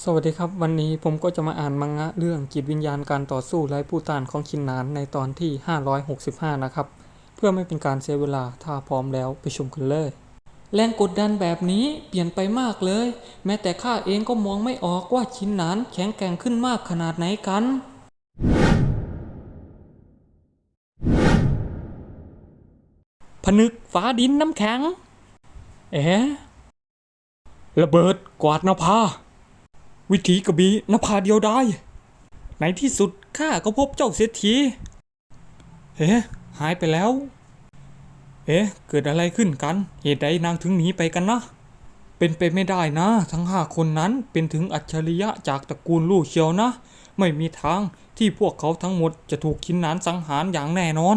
สวัสดีครับ วันนี้ผมก็จะมาอ่านมังงะเรื่องจิตวิญญาณการต่อสู้ไร้ผู้ต้านของชินนานในตอนที่ 565 นะครับ เพื่อไม่เป็นการเสียเวลาถ้าพร้อมแล้วไปชมกันเลย แรงกดดันแบบนี้เปลี่ยนไปมากเลย แม้แต่ข้าเองก็มองไม่ออกว่าชินนานแข็งแกร่งขึ้นมากขนาดไหนกัน ผนึกฝาดินน้ำแข็ง เอ๊ะระเบิดกวาดนภา วิถีกระบี่นภาเดียวได้ ในที่สุดข้าก็พบเจ้าเศรษฐีเอ๊ะหายไปแล้ว เอ๊ะ เกิดอะไรขึ้นกัน เหตุใดนางถึงหนีไปกันนะ เป็นไปไม่ได้นะ ทั้งห้าคนนั้นเป็นถึงอัจฉริยะจากตระกูลลู่เชียวนะ ไม่มีทางที่พวกเขาทั้งหมดจะถูกคินนานสังหารอย่างแน่นอน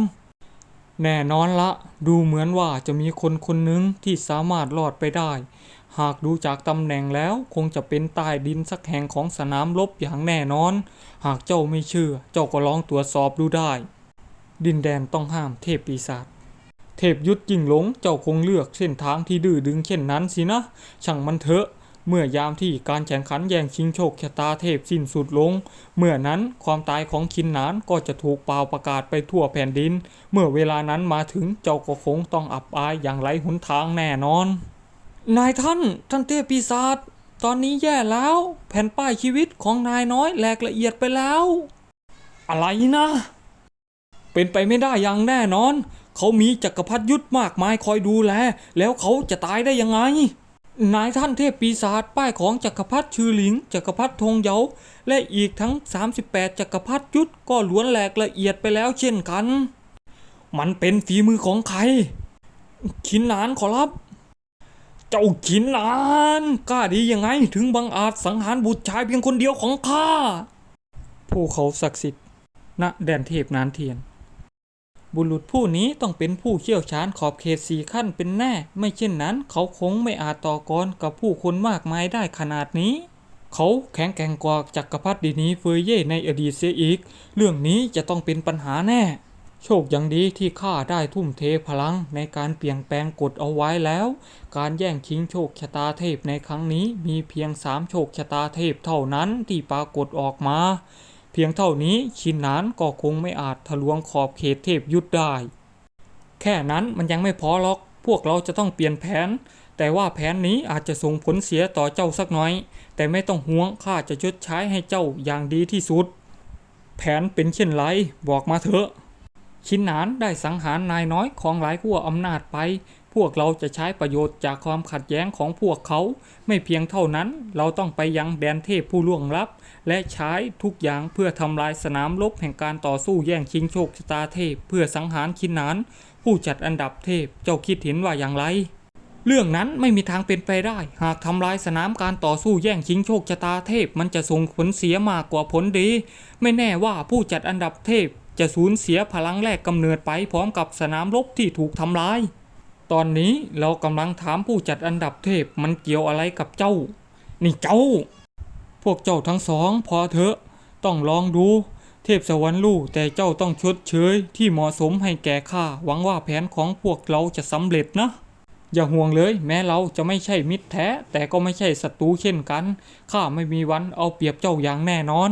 แน่นอนละ ดูเหมือนว่าจะมีคนคนหนึ่งที่สามารถรอดไปได้ หากดูจากตำแหน่งแล้วคงจะเป็นใต้ดินสักแห่งของสนามรบอย่างแน่นอน หากเจ้าไม่เชื่อ เจ้าก็ลองตรวจสอบดูได้ ดินแดนต้องห้ามเทพปีศาจเทพยุทธยิ่งหลงเจ้าคงเลือกเส้นทางที่ดื้อดึงเช่นนั้นสินะ ช่างมันเถอะ เมื่อยามที่การแข่งขันแย่งชิงโชคชะตาเทพสิ้นสุดลง เมื่อนั้นความตายของคินนานก็จะถูกเป่าประกาศไปทั่วแผ่นดิน เมื่อเวลานั้นมาถึงเจ้าก็คงต้องอับอายอย่างไร้หนทางแน่นอน นายท่าน ท่านเทพปีศาจตอนนี้แย่แล้ว แผ่นป้ายชีวิตของนายน้อยแหลกละเอียดไปแล้ว อะไรนะ เป็นไปไม่ได้อย่างแน่นอน เขามีจักรพรรดิยุทธมากมายคอยดูแล แล้วเขาจะตายได้ยังไง นายท่านเทพปีศาจป้ายของจักรพรรดิชื่อหลิง จักรพรรดิธงเยาและอีกทั้ง 38 จักรพรรดิยุทธก็ล้วนแหลกละเอียดไปแล้วเช่นกัน มันเป็นฝีมือของใคร ขินนานขอรับ เจ้าขินนานกล้าดียังไงถึงบังอาจสังหารบุตรชายเพียงคนเดียวของข้าผู้เขาศักดิ์สิทธิ์ณแดนเทพนานเทียน บุรุษผู้นี้ต้องเป็นผู้เชี่ยวชาญขอบเขตสี่ขั้นเป็นแน่ ไม่เช่นนั้นเขาคงไม่อาจต่อกรกับผู้คนมากมายได้ขนาดนี้ เขาแข็งแกร่งกว่าจักรพรรดินีเฟยเย่ในอดีตเสียอีก เรื่องนี้จะต้องเป็นปัญหาแน่ โชคยังดีที่ข้าได้ทุ่มเทพลังในการเปลี่ยนแปลงกฎเอาไว้แล้ว การแย่งชิงโชคชะตาเทพในครั้งนี้มีเพียงสามโชคชะตาเทพเท่านั้นที่ปรากฏออกมา เพียงเท่านี้ชินนานก็คงไม่อาจทะลวงขอบเขตเทพยุทธได้ แค่นั้นมันยังไม่พอหรอก พวกเราจะต้องเปลี่ยนแผน แต่ว่าแผนนี้อาจจะส่งผลเสียต่อเจ้าสักน่อย แต่ไม่ต้องห่วงข้าจะชดใช้ให้เจ้าอย่างดีที่สุด แผนเป็นเช่นไรบอกมาเถอะ ชินหนานได้สังหารนายน้อยของหลายขั้วอำนาจไป พวกเราจะใช้ประโยชน์จากความขัดแย้งของพวกเขา ไม่เพียงเท่านั้น เราต้องไปยังแดนเทพผู้ล่วงลับ และใช้ทุกอย่างเพื่อทำลายสนามรบแห่งการต่อสู้แย่งชิงโชคชะตาเทพ เพื่อสังหารชินหนาน ผู้จัดอันดับเทพ เจ้าคิดเห็นว่าอย่างไรเรื่องนั้นไม่มีทางเป็นไปได้ หากทำลายสนามการต่อสู้แย่งชิงโชคชะตาเทพ มันจะส่งผลเสียมากกว่าผลดี ไม่แน่ว่าผู้จัดอันดับเทพ จะสูญเสียพลังแรกกำเนิดไปพร้อมกับสนามรบที่ถูกทำลาย ตอนนี้เรากำลังถามผู้จัดอันดับเทพมันเกี่ยวอะไรกับเจ้า นี่เจ้า พวกเจ้าทั้งสองพอเถอะ ต้องลองดู เทพสวรรค์ลู่แต่เจ้าต้องชดเชยที่เหมาะสมให้แก่ข้าหวังว่าแผนของพวกเราจะสำเร็จนะอย่าห่วงเลย แม้เราจะไม่ใช่มิตรแท้ แต่ก็ไม่ใช่ศัตรูเช่นกันข้าไม่มีวันเอาเปรียบเจ้าอย่างแน่นอน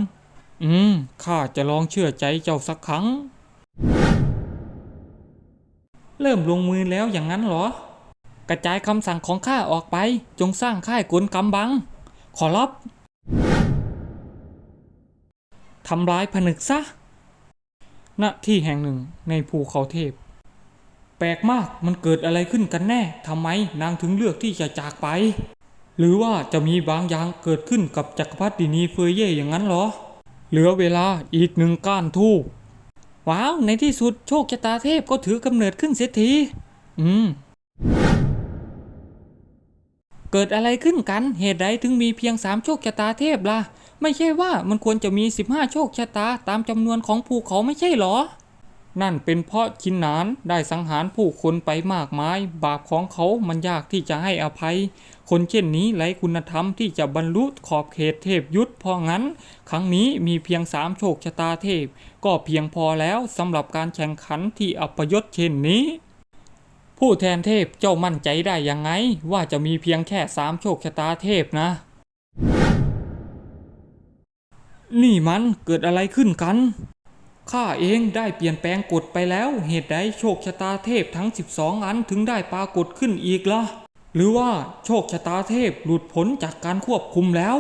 อืม ข้าจะลองเชื่อใจเจ้าสักครั้ง เริ่มลงมือแล้วอย่างนั้นเหรอ กระจายคำสั่งของข้าออกไป จงสร้างค่ายกลกำบัง ขอรับทำลายผนึกซะ ณ ที่แห่งหนึ่งในภูเขาเทพ แปลกมากมันเกิดอะไรขึ้นกันแน่ ทำไมนางถึงเลือกที่จะจากไป หรือว่าจะมีบางอย่างเกิดขึ้นกับจักรพรรดินีเฟยเย่อย่างนั้นเหรอ เหลือเวลาอีกหนึ่งก้านทูบว้าว ในที่สุดโชคชะตาเทพก็ถือกำเนิดขึ้นเสียทีอืม เกิดอะไรขึ้นกันเหตุใดถึงมีเพียงสามโชคชะตาเทพล่ะ ไม่ใช่ว่ามันควรจะมี 15 โชคชะตาตามจำนวนของภูเขาไม่ใช่หรอ นั่นเป็นเพราะชินนานได้สังหารผู้คนไปมากมาย บาปของเขามันยากที่จะให้อภัย คนเช่นนี้ไร้คุณธรรมที่จะบรรลุขอบเขตเทพยุทธเพราะงั้น ครั้งนี้มีเพียงสามโชคชะตาเทพ ก็เพียงพอแล้วสำหรับการแข่งขันที่อัปยศเช่นนี้ ผู้แทนเทพเจ้ามั่นใจได้ยังไง ว่าจะมีเพียงแค่สามโชคชะตาเทพนะ นี่มันเกิดอะไรขึ้นกันข้าเองได้เปลี่ยนแปลงกฎไปแล้ว เหตุใดโชคชะตาเทพทั้ง 12 อันถึงได้ปรากฏขึ้นอีกละ่ะ หรือว่าโชคชะตาเทพหลุดพ้นจากการควบคุมแล้ว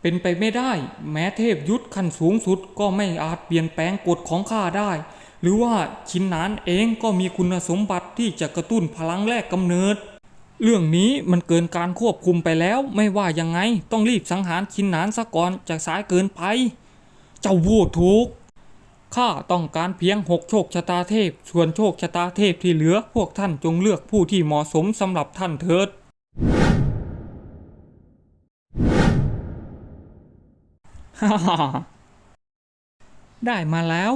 เป็นไปไม่ได้ แม้เทพยุทธขั้นสูงสุดก็ไม่อาจเปลี่ยนแปลงกฎของข้าได้ หรือว่าชินนานเองก็มีคุณสมบัติที่จะกระตุ้นพลังแรกกำเนิด เรื่องนี้มันเกินการควบคุมไปแล้ว ไม่ว่ายังไงต้องรีบสังหารชินนานซะก่อนจากสายเกินไป เจ้าพูดถูก ข้าต้องการเพียงหกโชคชะตาเทพ ส่วนโชคชะตาเทพที่เหลือพวกท่านจงเลือกผู้ที่เหมาะสมสำหรับท่านเถิด ฮ่าฮ่าได้มาแล้ว